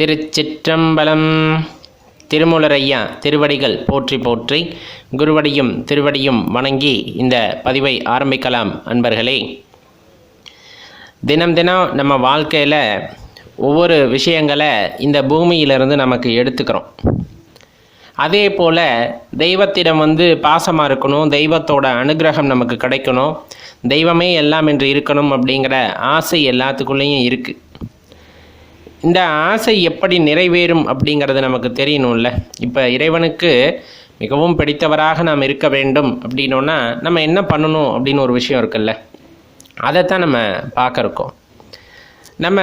திருச்சிற்றம்பலம். திருமூலரையா திருவடிகள் போற்றி போற்றி குருவடியும் திருவடியும் வணங்கி இந்த பதிவை ஆரம்பிக்கலாம் அன்பர்களே. தினம் தினம் நம்ம வாழ்க்கையில் ஒவ்வொரு விஷயங்களை இந்த பூமியிலிருந்து நமக்கு எடுத்துக்கிறோம். அதே போல் தெய்வத்திடம் வந்து பாசமாக இருக்கணும் தெய்வத்தோட அனுகிரகம் நமக்கு கிடைக்கணும் தெய்வமே எல்லாம் என்று இருக்கணும் அப்படிங்கிற ஆசை எல்லாத்துக்குள்ளேயும் இருக்குது இந்த ஆசை எப்படி நிறைவேறும் அப்படிங்கிறது நமக்கு தெரியணும்ல. இப்போ இறைவனுக்கு மிகவும் பிடித்தவராக நாம் இருக்க வேண்டும் அப்படின்னோன்னா நம்ம என்ன பண்ணணும் அப்படின்னு ஒரு விஷயம் இருக்குல்ல. அதைத்தான் நம்ம பார்க்குறக்கோம் நம்ம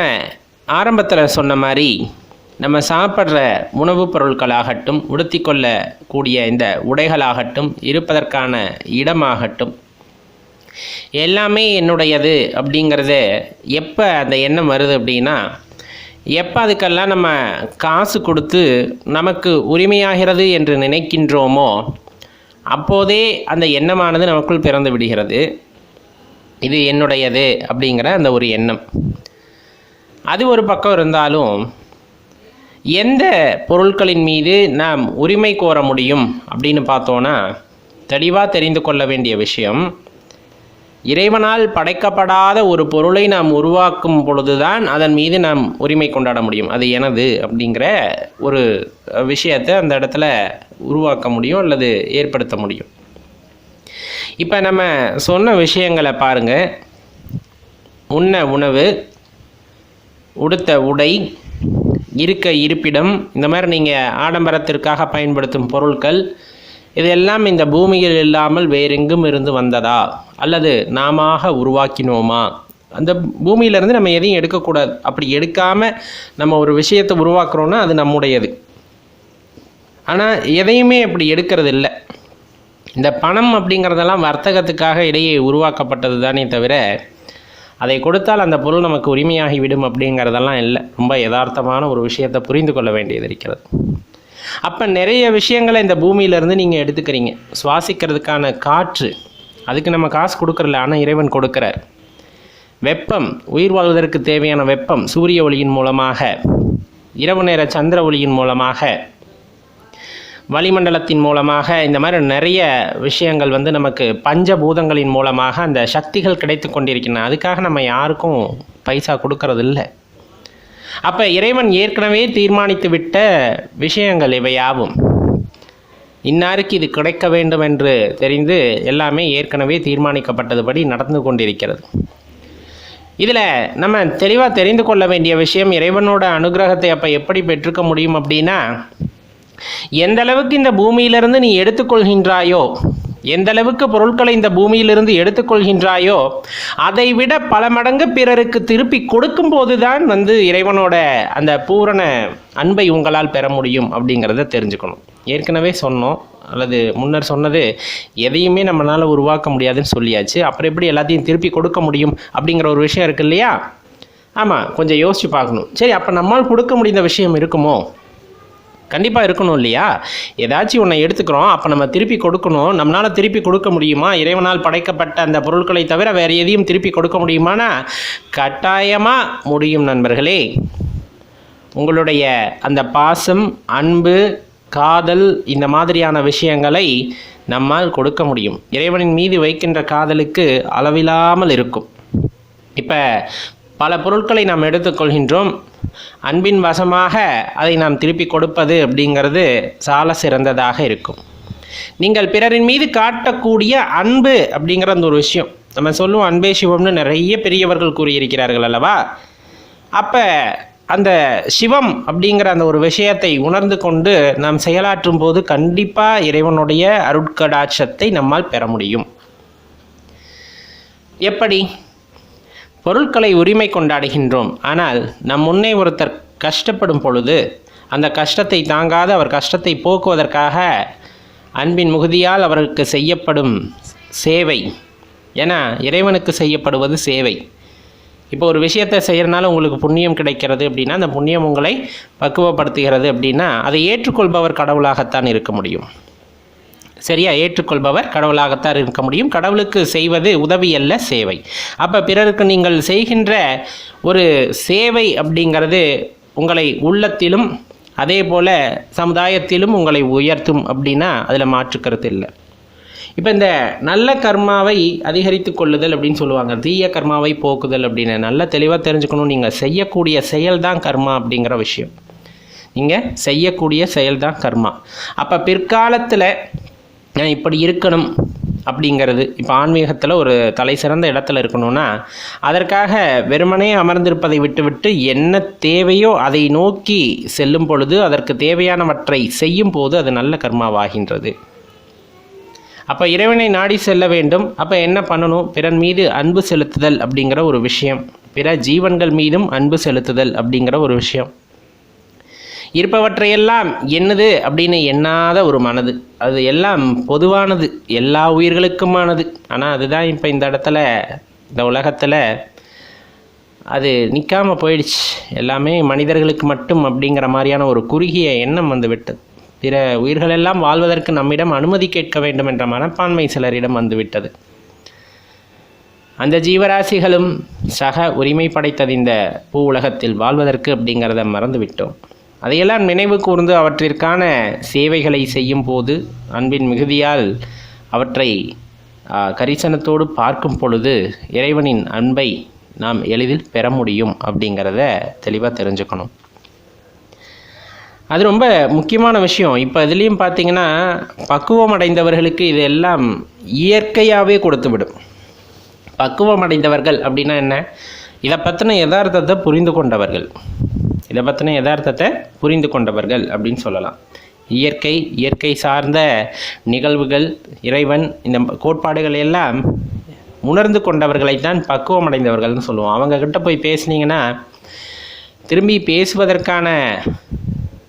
ஆரம்பத்தில் சொன்ன மாதிரி நம்ம சாப்பிட்ற உணவுப் பொருட்களாகட்டும் உடுத்திக்கொள்ளக்கூடிய இந்த உடைகளாகட்டும் இருப்பதற்கான இடமாகட்டும் எல்லாமே என்னுடையது அப்படிங்கிறது எப்போ அந்த எண்ணம் வருது அப்படின்னா எப்போ அதுக்கெல்லாம் நம்ம காசு கொடுத்து நமக்கு உரிமையாகிறது என்று நினைக்கின்றோமோ அப்போதே அந்த எண்ணமானது நமக்குள் பிறந்து விடுகிறது. இது என்னுடையது அப்படிங்கிற அந்த ஒரு எண்ணம். அது ஒரு பக்கம் இருந்தாலும் எந்த பொருட்களின் மீது நாம் உரிமை கோர முடியும் அப்படின்னு பார்த்தோன்னா தெளிவாக தெரிந்து கொள்ள வேண்டிய விஷயம் இறைவனால் படைக்கப்படாத ஒரு பொருளை நாம் உருவாக்கும் பொழுதுதான் அதன் மீது நாம் உரிமை கொண்டாட முடியும். அது எனது அப்படிங்கிற ஒரு விஷயத்தை அந்த இடத்துல உருவாக்க முடியும் அல்லது ஏற்படுத்த முடியும். இப்போ நம்ம சொன்ன விஷயங்களை பாருங்கள் உண்ண உணவு உடுத்த உடை இருக்க இருப்பிடம் இந்த மாதிரி நீங்கள் ஆடம்பரத்திற்காக பயன்படுத்தும் பொருட்கள் இதெல்லாம் இந்த பூமியில் இல்லாமல் வேறெங்கும் இருந்து வந்ததா? அல்லது நாம உருவாக்கினோமா? அந்த பூமியிலேருந்து நம்ம எதையும் எடுக்கக்கூடாது. அப்படி எடுக்காமல் நம்ம ஒரு விஷயத்தை உருவாக்குறோன்னா அது நம்முடையது. ஆனால் எதையுமே அப்படி எடுக்கிறது இல்லை இந்த பணம் அப்படிங்கிறதெல்லாம் வர்த்தகத்துக்காக இடையே உருவாக்கப்பட்டது தானே தவிர அதை கொடுத்தால் அந்த பொருள் நமக்கு உரிமையாகிவிடும் அப்படிங்கிறதெல்லாம் இல்லை. ரொம்ப யதார்த்தமான ஒரு விஷயத்தை புரிந்து கொள்ள வேண்டியது இருக்கிறது. அப்போ நிறைய விஷயங்களை இந்த பூமியிலேருந்து நீங்கள் எடுத்துக்கிறீங்க. சுவாசிக்கிறதுக்கான காற்று அதுக்கு நம்ம காசு கொடுக்குறல ஆனால் இறைவன் கொடுக்குறார். வெப்பம் உயிர் வாழ்வதற்கு தேவையான வெப்பம் சூரிய ஒளியின் மூலமாக இரவு நேர சந்திர ஒளியின் மூலமாக வளிமண்டலத்தின் மூலமாக இந்த மாதிரி நிறைய விஷயங்கள் வந்து நமக்கு பஞ்சபூதங்களின் மூலமாக அந்த சக்திகள் கிடைத்து கொண்டிருக்கின்றன. அதுக்காக நம்ம யாருக்கும் பைசா கொடுக்கறது இல்லை அப்போ இறைவன் ஏற்கனவே தீர்மானித்து விட்ட விஷயங்கள் இவையாவும் இன்னாருக்கு இது கிடைக்க வேண்டும் என்று தெரிந்து எல்லாமே ஏற்கனவே தீர்மானிக்கப்பட்டதுபடி நடந்து கொண்டிருக்கிறது. இதில் நம்ம தெளிவாக தெரிந்து கொள்ள வேண்டிய விஷயம் இறைவனோட அனுகிரகத்தை அப்போ எப்படி பெற்றுக்க முடியும் அப்படின்னா எந்த அளவுக்கு இந்த பூமியிலிருந்து நீ எடுத்துக்கொள்கின்றாயோ எந்த அளவுக்கு பொருட்களை இந்த பூமியிலிருந்து எடுத்துக்கொள்கின்றாயோ அதை விட பல மடங்கு பிறருக்கு திருப்பி கொடுக்கும் போதுதான் வந்து இறைவனோட அந்த பூரண அன்பை உங்களால் பெற முடியும் அப்படிங்கிறத தெரிஞ்சுக்கணும். ஏற்கனவே சொன்னோம் அல்லது முன்னர் சொன்னது எதையுமே நம்மளால் உருவாக்க முடியாதுன்னு சொல்லியாச்சு. அப்புறம் எப்படி எல்லாத்தையும் திருப்பி கொடுக்க முடியும் அப்படிங்கிற ஒரு விஷயம் இருக்கு இல்லையா? ஆமாம் கொஞ்சம் யோசித்து பார்க்கணும். சரி அப்போ நம்மால் கொடுக்க முடிந்த விஷயம் இருக்குமோ? கண்டிப்பாக இருக்கணும் இல்லையா? ஏதாச்சும் ஒன்றை எடுத்துக்கிறோம் அப்போ நம்ம திருப்பி கொடுக்கணும். நம்மளால் திருப்பி கொடுக்க முடியுமா? இறைவனால் படைக்கப்பட்ட அந்த பொருட்களை தவிர வேறு எதையும் திருப்பி கொடுக்க முடியுமானா? கட்டாயமாக முடியும் நண்பர்களே. உங்களுடைய அந்த பாசம் அன்பு காதல் இந்த மாதிரியான விஷயங்களை நம்மால் கொடுக்க முடியும். இறைவனின் மீது வைக்கின்ற காதலுக்கு அளவில்லாமல் இருக்கும். இப்போ பல பொருட்களை நாம் எடுத்துக்கொள்கின்றோம். அன்பின் வசமாக அதை நாம் திருப்பி கொடுப்பது அப்படிங்கிறது சால சிறந்ததாக இருக்கும். நீங்கள் பிறரின் மீது காட்டக்கூடிய அன்பு அப்படிங்கிற அந்த ஒரு விஷயம். நம்ம சொல்லுவோம் அன்பே சிவம்னு நிறைய பெரியவர்கள் கூறியிருக்கிறார்கள் அல்லவா? அப்போ அந்த சிவம் அப்படிங்கிற அந்த ஒரு விஷயத்தை உணர்ந்து கொண்டு நாம் செயலாற்றும் போது கண்டிப்பாக இறைவனுடைய அருட்கடாட்சத்தை நம்மால் பெற முடியும். எப்படி? பொருட்களை உரிமை கொண்டாடுகின்றோம். ஆனால் நம் முன்னே ஒருத்தர் கஷ்டப்படும் பொழுது அந்த கஷ்டத்தை தாங்காது அவர் கஷ்டத்தை போக்குவதற்காக அன்பின் முகுதியால் அவருக்கு செய்யப்படும் சேவை. ஏன்னா இறைவனுக்கு செய்யப்படுவது சேவை. இப்போ ஒரு விஷயத்தை செய்கிறனால உங்களுக்கு புண்ணியம் கிடைக்கிறது அப்படின்னா அந்த புண்ணியம் உங்களை பக்குவப்படுத்துகிறது அப்படின்னா அதை ஏற்றுக்கொள்பவர் கடவுளாகத்தான் இருக்க முடியும். சரியா ஏற்றுக்கொள்பவர் கடவுளாகத்தான் இருக்க முடியும். கடவுளுக்கு செய்வது உதவி அல்ல சேவை. அப்போ பிறருக்கு நீங்கள் செய்கின்ற ஒரு சேவை அப்படிங்கிறது உங்களை உள்ளத்திலும் அதே போல் சமுதாயத்திலும் உங்களை உயர்த்தும் அப்படின்னா அதில் மாற்றுக்கிறது இல்லை. இப்போ இந்த நல்ல கர்மாவை அதிகரித்து கொள்ளுதல் அப்படின்னு சொல்லுவாங்க. தீய கர்மாவை போக்குதல் அப்படின்னு. நல்லா தெளிவாக தெரிஞ்சுக்கணும். நீங்கள் செய்யக்கூடிய செயல் தான் கர்மா அப்படிங்கிற விஷயம். நீங்கள் செய்யக்கூடிய செயல் தான் கர்மா. அப்போ பிற்காலத்தில் நான் இப்படி இருக்கணும் அப்படிங்கிறது. இப்போ ஆன்மீகத்தில் ஒரு தலை சிறந்த இடத்துல இருக்கணும்னா அதற்காக வெறுமனே அமர்ந்திருப்பதை விட்டுவிட்டு என்ன தேவையோ அதை நோக்கி செல்லும் பொழுது அதற்கு தேவையானவற்றை செய்யும் போது அது நல்ல கர்மாவாகின்றது. அப்போ இறைவனை நாடி செல்ல வேண்டும். அப்போ என்ன பண்ணணும்? பிறன் மீது அன்பு செலுத்துதல் அப்படிங்கிற ஒரு விஷயம். பிற ஜீவன்கள் மீதும் அன்பு செலுத்துதல் அப்படிங்கிற ஒரு விஷயம். இருப்பவற்றையெல்லாம் என்னது அப்படின்னு எண்ணாத ஒரு மனது. அது எல்லாம் பொதுவானது. எல்லா உயிர்களுக்குமானது. ஆனால் அதுதான் இப்போ இந்த இடத்துல இந்த உலகத்தில் அது நிற்காம போயிடுச்சு. எல்லாமே மனிதர்களுக்கு மட்டும் அப்படிங்கிற மாதிரியான ஒரு குறுகிய எண்ணம் வந்து விட்டது பிற உயிர்களெல்லாம் வாழ்வதற்கு நம்மிடம் அனுமதி கேட்க வேண்டும் என்ற மனப்பான்மை சிலரிடம் வந்துவிட்டது. அந்த ஜீவராசிகளும் சக உரிமை படைத்தது இந்த பூ உலகத்தில் வாழ்வதற்கு அப்படிங்கிறத மறந்து விட்டோம் அதையெல்லாம் நினைவு கூர்ந்து அவற்றிற்கான சேவைகளை செய்யும் போது அன்பின் மிகுதியால் அவற்றை கரிசனத்தோடு பார்க்கும் பொழுது இறைவனின் அன்பை நாம் எளிதில் பெற முடியும் அப்படிங்கிறத தெளிவாக தெரிஞ்சுக்கணும். அது ரொம்ப முக்கியமான விஷயம். இப்போ இதுலேயும் பார்த்தீங்கன்னா பக்குவம் அடைந்தவர்களுக்கு இதெல்லாம் இயற்கையாகவே கொடுத்துவிடும் பக்குவம் அடைந்தவர்கள் அப்படின்னா என்ன? இதை பற்றின யதார்த்தத்தை புரிந்து கொண்டவர்கள். இதை பற்றின யதார்த்தத்தை புரிந்து கொண்டவர்கள் அப்படின்னு சொல்லலாம். இயற்கை இயற்கை சார்ந்த நிகழ்வுகள் இறைவன் இந்த கோட்பாடுகள் எல்லாம் உணர்ந்து கொண்டவர்களைத்தான் பக்குவம் அடைந்தவர்கள்னு சொல்லுவோம். அவங்கக்கிட்ட போய் பேசுனீங்கன்னா திரும்பி பேசுவதற்கான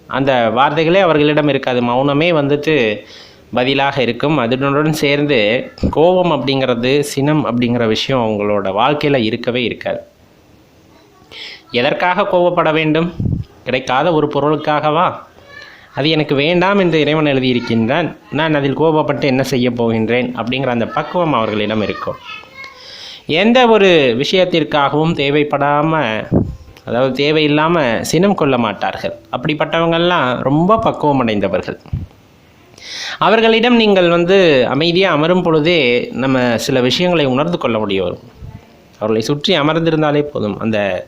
அந்த வார்த்தைகளே அவர்களிடம் இருக்காது. மௌனமே வந்துட்டு பதிலாக இருக்கும். அதனுடன் சேர்ந்து கோபம் அப்படிங்கிறது சினம் அப்படிங்கிற விஷயம் அவங்களோட வாழ்க்கையில் இருக்கவே இருக்காது. எதற்காக கோவப்பட வேண்டும்? கிடைக்காத ஒரு பொருளுக்காகவா? அது எனக்கு வேண்டாம் என்று இறைவன் எழுதியிருக்கின்றான். நான் அதில் கோபப்பட்டு என்ன செய்ய போகின்றேன்? அப்படிங்கிற அந்த பக்குவம் அவர்களிடம் இருக்கும். எந்த ஒரு விஷயத்திற்காகவும் தேவைப்படாமல் அதாவது தேவையில்லாமல் சினம் கொள்ள மாட்டார்கள். அப்படிப்பட்டவங்கள்லாம் ரொம்ப பக்குவம் அடைந்தவர்கள். அவர்களிடம் நீங்கள் வந்து அமைதியாக அமரும் பொழுதே நம்ம சில விஷயங்களை உணர்ந்து கொள்ள முடிய வரும் அவர்களை சுற்றி அமர்ந்திருந்தாலே போதும். அந்த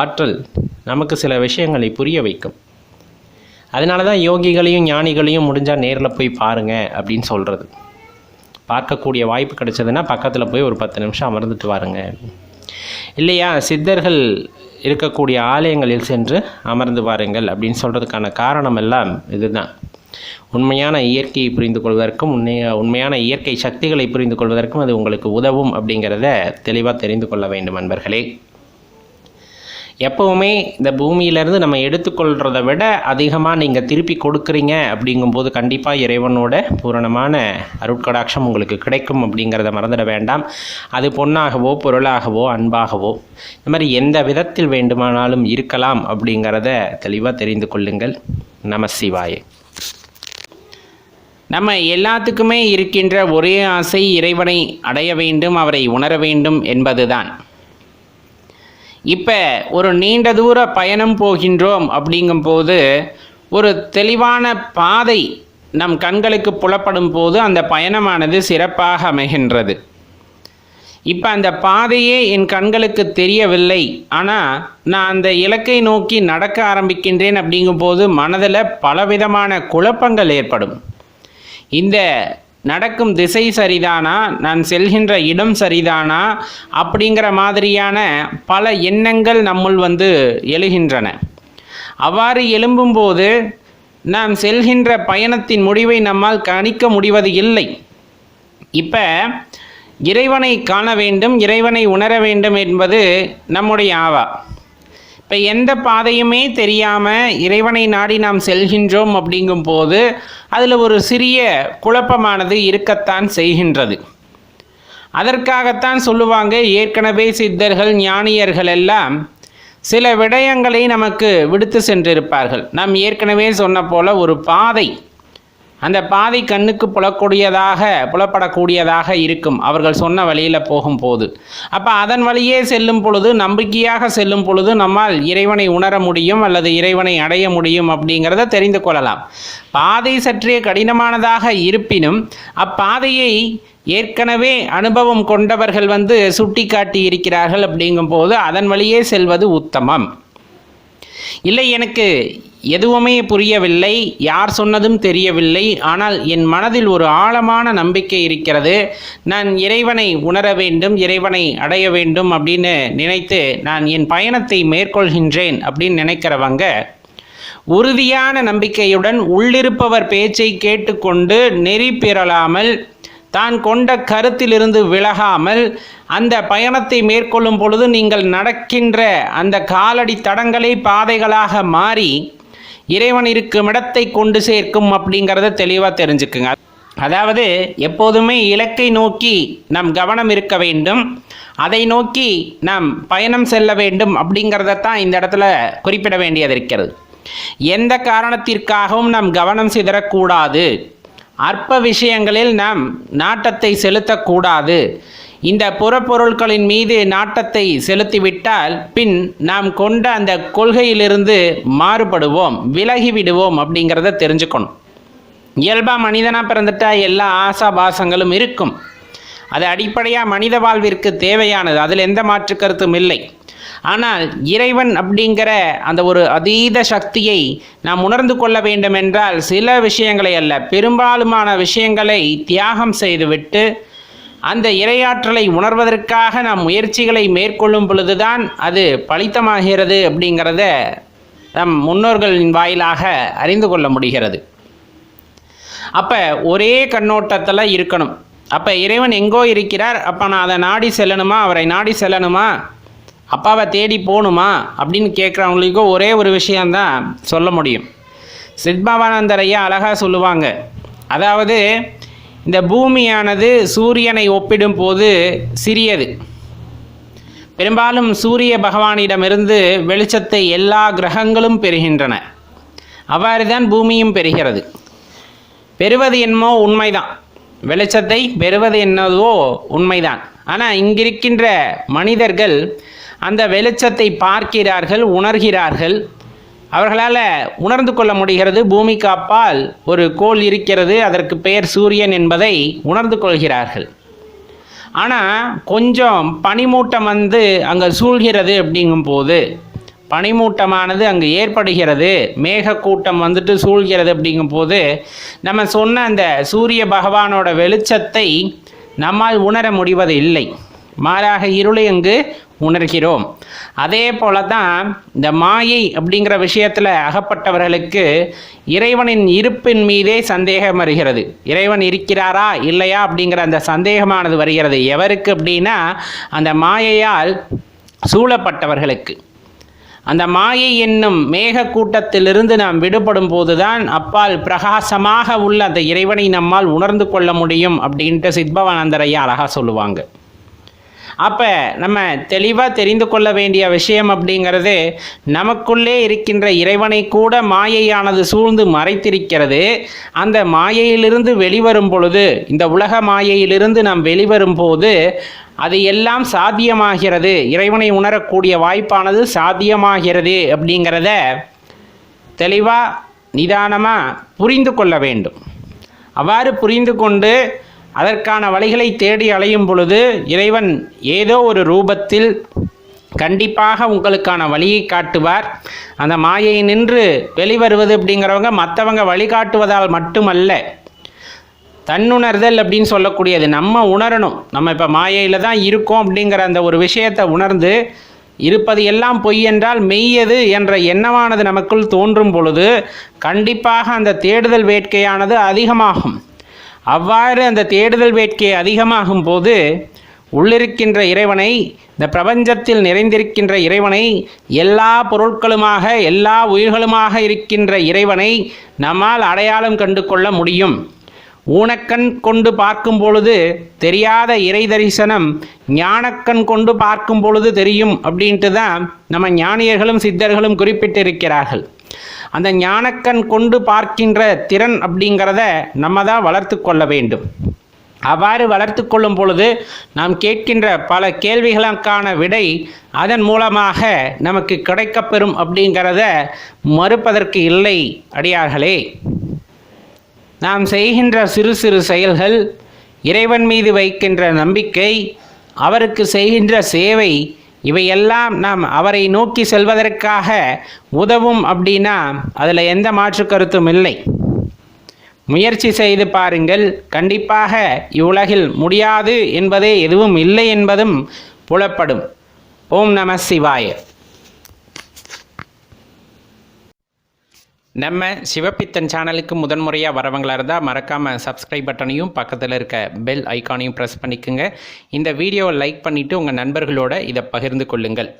ஆற்றல் நமக்கு சில விஷயங்களை புரிய வைக்கும். அதனால தான் யோகிகளையும் ஞானிகளையும் முடிஞ்சால் நேரில் போய் பாருங்கள் அப்படின்னு சொல்கிறது பார்க்கக்கூடிய வாய்ப்பு கிடைச்சதுன்னா பக்கத்தில் போய் ஒரு பத்து நிமிஷம் அமர்ந்துட்டு வாருங்க. இல்லையா? சித்தர்கள் இருக்கக்கூடிய ஆலயங்களில் சென்று அமர்ந்து வாருங்கள் அப்படின்னு சொல்கிறதுக்கான காரணம் எல்லாம் இதுதான். உண்மையான இயற்கையை புரிந்து கொள்வதற்கும் உண்மைய உண்மையான இயற்கை சக்திகளை புரிந்து கொள்வதற்கும் அது உங்களுக்கு உதவும் அப்படிங்கிறத தெளிவாக தெரிந்து கொள்ள வேண்டும் நண்பர்களே எப்போவுமே இந்த பூமியிலேருந்து நம்ம எடுத்துக்கொள்கிறத விட அதிகமாக நீங்கள் திருப்பி கொடுக்குறீங்க அப்படிங்கும்போது கண்டிப்பாக இறைவனோட பூரணமான அருட்கடாட்சம் உங்களுக்கு கிடைக்கும் அப்படிங்கிறத மறந்துட வேண்டாம். அது பொன்னாகவோ பொருளாகவோ அன்பாகவோ இந்த மாதிரி எந்த விதத்தில் வேண்டுமானாலும் இருக்கலாம் அப்படிங்கிறத தெளிவாக தெரிந்து கொள்ளுங்கள். நம சிவாயே. நம்ம எல்லாத்துக்குமே இருக்கின்ற ஒரே ஆசை இறைவனை அடைய வேண்டும் அவரை உணர வேண்டும் என்பதுதான். இப்போ ஒரு நீண்ட தூர பயணம் போகின்றோம் அப்படிங்கும்போது ஒரு தெளிவான பாதை நம் கண்களுக்கு புலப்படும் போது அந்த பயணமானது சிறப்பாக அமைகின்றது. இப்போ அந்த பாதையே என் கண்களுக்கு தெரியவில்லை. ஆனால் நான் அந்த இலக்கை நோக்கி நடக்க ஆரம்பிக்கின்றேன் அப்படிங்கும்போது மனதில் பலவிதமான குழப்பங்கள் ஏற்படும். இந்த நடக்கும் திசை சரிதானா? நான் செல்கின்ற இடம் சரிதானா? அப்படிங்கிற மாதிரியான பல எண்ணங்கள் நம்முள் வந்து எழுகின்றன. அவ்வாறு எழும்பும்போது நாம் செல்கின்ற பயணத்தின் முடிவை நம்மால் கணிக்க முடிவது இல்லை. இப்போ இறைவனை காண வேண்டும் இறைவனை உணர வேண்டும் என்பது நம்முடைய ஆவா. இப்போ எந்த பாதையுமே தெரியாமல் இறைவனை நாடி நாம் செல்கின்றோம் அப்படிங்கும்போது அதில் ஒரு சிறிய குழப்பமானது இருக்கத்தான் செய்கின்றது. அதற்காகத்தான் சொல்லுவாங்க ஏற்கனவே சித்தர்கள் ஞானியர்கள் எல்லாம் சில விடயங்களை நமக்கு விடுத்து சென்றிருப்பார்கள். நாம் ஏற்கனவே சொன்ன போல ஒரு பாதை அந்த பாதை கண்ணுக்கு புலக்கூடியதாக புலப்படக்கூடியதாக இருக்கும். அவர்கள் சொன்ன வழியில் போகும்போது அப்போ அதன் வழியே செல்லும் பொழுது நம்பிக்கையாக செல்லும் பொழுது நம்மால் இறைவனை உணர முடியும் அல்லது இறைவனை அடைய முடியும் அப்படிங்கிறத தெரிந்து கொள்ளலாம். பாதை சற்றே கடினமானதாக இருப்பினும் அப்பாதையை ஏற்கனவே அனுபவம் கொண்டவர்கள் வந்து சுட்டி காட்டி இருக்கிறார்கள் அப்படிங்கும்போது அதன் வழியே செல்வது உத்தமம். இல்லை எனக்கு எதுவுமே புரியவில்லை யார் சொன்னதும் தெரியவில்லை ஆனால் என் மனதில் ஒரு ஆழமான நம்பிக்கை இருக்கிறது. நான் இறைவனை உணர வேண்டும் இறைவனை அடைய வேண்டும் அப்படின்னு நினைத்து நான் என் பயணத்தை மேற்கொள்கின்றேன் அப்படின்னு நினைக்கிறவங்க உறுதியான நம்பிக்கையுடன் உள்ளிருப்பவர் பேச்சை கேட்டுக்கொண்டு நெறி பெறலாமல் தான் கொண்ட கருத்திலிருந்து விலகாமல் அந்த பயணத்தை மேற்கொள்ளும் பொழுது நீங்கள் நடக்கின்ற அந்த காலடி தடங்களை பாதைகளாக மாறி இறைவன் இருக்கும் இடத்தை கொண்டு சேர்க்கும் அப்படிங்கிறத தெளிவாக தெரிஞ்சுக்குங்க. அதாவது எப்போதுமே இலக்கை நோக்கி நம் கவனம் இருக்க வேண்டும். அதை நோக்கி நாம் பயணம் செல்ல வேண்டும் அப்படிங்கிறத தான் இந்த இடத்துல குறிப்பிட வேண்டியது இருக்கிறது. எந்த காரணத்திற்காகவும் நாம் கவனம் சிதறக்கூடாது. அற்ப விஷயங்களில் நாம் நாட்டத்தை செலுத்தக்கூடாது. இந்த புறப்பொருட்களின் மீது நாட்டத்தை செலுத்திவிட்டால் பின் நாம் கொண்ட அந்த கொள்கையிலிருந்து மாறுபடுவோம் விலகிவிடுவோம் அப்படிங்கிறத தெரிஞ்சுக்கணும். இயல்பாக மனிதனாக பிறந்துட்டா எல்லா ஆசாபாசங்களும் இருக்கும். அது அடிப்படையாக மனித வாழ்விற்கு தேவையானது. அதில் எந்த மாற்று கருத்தும் இல்லை. ஆனால் இறைவன் அப்படிங்கிற அந்த ஒரு அதீத சக்தியை நாம் உணர்ந்து கொள்ள வேண்டும் என்றால் சில விஷயங்களை அல்ல பெரும்பாலுமான விஷயங்களை தியாகம் செய்துவிட்டு அந்த இரையாற்றலை உணர்வதற்காக நாம் முயற்சிகளை மேற்கொள்ளும் பொழுதுதான் அது பலித்தமாகிறது அப்படிங்கிறத நம் முன்னோர்களின் வாயிலாக அறிந்து கொள்ள முடிகிறது. அப்போ ஒரே கண்ணோட்டத்தில் இருக்கணும். அப்போ இறைவன் எங்கோ இருக்கிறார் அப்போ நான் அதை நாடி செல்லணுமா அவரை நாடி செல்லணுமா? அப்பாவை தேடி போகணுமா அப்படின்னு கேட்குறவங்களுக்கும் ஒரே ஒரு விஷயந்தான் சொல்ல முடியும். சித்பவானந்தர் ஐயா அழகாக சொல்லுவாங்க. அதாவது இந்த பூமியானது சூரியனை ஒப்பிடும் போது சிறியது. பெரும்பாலும் சூரிய பகவானிடமிருந்து வெளிச்சத்தை எல்லா கிரகங்களும் பெறுகின்றன. அவ்வாறு தான் பூமியும் பெறுகிறது. பெறுவது என்னமோ உண்மைதான். வெளிச்சத்தை பெறுவது என்னவோ உண்மைதான். ஆனால் இங்கிருக்கின்ற மனிதர்கள் அந்த வெளிச்சத்தை பார்க்கிறார்கள் உணர்கிறார்கள். அவர்களால் உணர்ந்து கொள்ள முடிகிறது பூமிக்கு அப்பால் ஒரு கோள் இருக்கிறது அதற்கு பெயர் சூரியன் என்பதை உணர்ந்து கொள்கிறார்கள். ஆனால் கொஞ்சம் பனிமூட்டம் வந்து அங்கே சூழ்கிறது அப்படிங்கும்போது பனிமூட்டமானது அங்கு ஏற்படுகிறது மேகக்கூட்டம் வந்துட்டு சூழ்கிறது அப்படிங்கும்போது நம்ம சொன்ன அந்த சூரிய பகவானோட வெளிச்சத்தை நம்மால் உணர முடிவது இல்லை மாறாக இருளை அங்கு உணர்கிறோம். அதே போல தான் இந்த மாயை அப்படிங்கிற விஷயத்தில் அகப்பட்டவர்களுக்கு இறைவனின் இருப்பின் மீதே சந்தேகம் வருகிறது. இறைவன் இருக்கிறாரா இல்லையா அப்படிங்கிற அந்த சந்தேகமானது வருகிறது. எவருக்கு அப்படின்னா அந்த மாயையால் சூழப்பட்டவர்களுக்கு. அந்த மாயை என்னும் மேக கூட்டத்திலிருந்து நாம் விடுபடும் போதுதான் அப்பால் பிரகாசமாக உள்ள அந்த இறைவனை நம்மால் உணர்ந்து கொள்ள முடியும் அப்படின்ட்டு சித்பவானந்தரையா அழகாக சொல்லுவாங்க. அப்போ நம்ம தெளிவாக தெரிந்து கொள்ள வேண்டிய விஷயம் அப்படிங்கிறது நமக்குள்ளே இருக்கின்ற இறைவனை கூட மாயையானது சூழ்ந்து மறைத்திருக்கிறது. அந்த மாயையிலிருந்து வெளிவரும் பொழுது இந்த உலக மாயையிலிருந்து நாம் வெளிவரும் போது அது எல்லாம் சாத்தியமாகிறது. இறைவனை உணரக்கூடிய வாய்ப்பானது சாத்தியமாகிறது அப்படிங்கிறத தெளிவாக நிதானமாக புரிந்து கொள்ள வேண்டும். அவ்வாறு புரிந்து கொண்டு அதற்கான வழிகளை தேடி அலையும் பொழுது இறைவன் ஏதோ ஒரு ரூபத்தில் கண்டிப்பாக உங்களுக்கான வழியை காட்டுவார். அந்த மாயை நின்று வெளிவருவது அப்படிங்கிறவங்க மற்றவங்க வழிகாட்டுவதால் மட்டுமல்ல தன்னுணர்தல் அப்படின்னு சொல்லக்கூடியது நம்ம உணரணும். நம்ம இப்போ மாயையில் தான் இருக்கோம் அப்படிங்கிற அந்த ஒரு விஷயத்தை உணர்ந்து இருப்பது எல்லாம் பொய் என்றால் மெய்யது என்ற எண்ணமானது நமக்குள் தோன்றும் பொழுது கண்டிப்பாக அந்த தேடுதல் வேட்கையானது அதிகமாகும். அவ்வாறு அந்த தேடுதல் வேட்கை அதிகமாகும் போது உள்ளிருக்கின்ற இறைவனை இந்த பிரபஞ்சத்தில் நிறைந்திருக்கின்ற இறைவனை எல்லா பொருட்களுமாக எல்லா உயிர்களுமாக இருக்கின்ற இறைவனை நம்மால் அடையாளம் கண்டு கொள்ள முடியும். ஊனக்கண் கொண்டு பார்க்கும் பொழுது தெரியாத இறை தரிசனம் ஞானக்கண் கொண்டு பார்க்கும் பொழுது தெரியும் அப்படின்ட்டு தான் நம்ம ஞானியர்களும் சித்தர்களும் குறிப்பிட்டிருக்கிறார்கள். அந்த ஞானக்கண் கொண்டு பார்க்கின்ற திறன் அப்படிங்கிறத நம்ம தான் வளர்த்து கொள்ள வேண்டும். அவ்வாறு வளர்த்து கொள்ளும் பொழுது நாம் கேட்கின்ற பல கேள்விகளுக்கான விடை அதன் மூலமாக நமக்கு கிடைக்கப்பெறும் அப்படிங்கிறத மறுப்பதற்கு இல்லை அடியார்களே. நாம் செய்கின்ற சிறு சிறு செயல்கள் இறைவன் மீது வைக்கின்ற நம்பிக்கை அவருக்கு செய்கின்ற சேவை இவையெல்லாம் நாம் அவரை நோக்கி செல்வதற்காக உதவும் அப்படின்னா அதில் எந்த மாற்று கருத்தும் இல்லை. முயற்சி செய்து பாருங்கள் கண்டிப்பாக இவ்வுலகில் முடியாது என்பதே எதுவும் இல்லை என்பதும் புலப்படும். ஓம் நம சிவாய. நம்ம சிவப்பித்தன் சேனலுக்கு முதன்முறையாக வரவங்களாக இருந்தால் மறக்காமல் சப்ஸ்கிரைப் பட்டனையும் பக்கத்தில் இருக்க பெல் ஐக்கானையும் ப்ரெஸ் பண்ணிக்கோங்க. இந்த வீடியோவை லைக் பண்ணிவிட்டு உங்கள் நண்பர்களோட இதை பகிர்ந்து கொள்ளுங்கள்.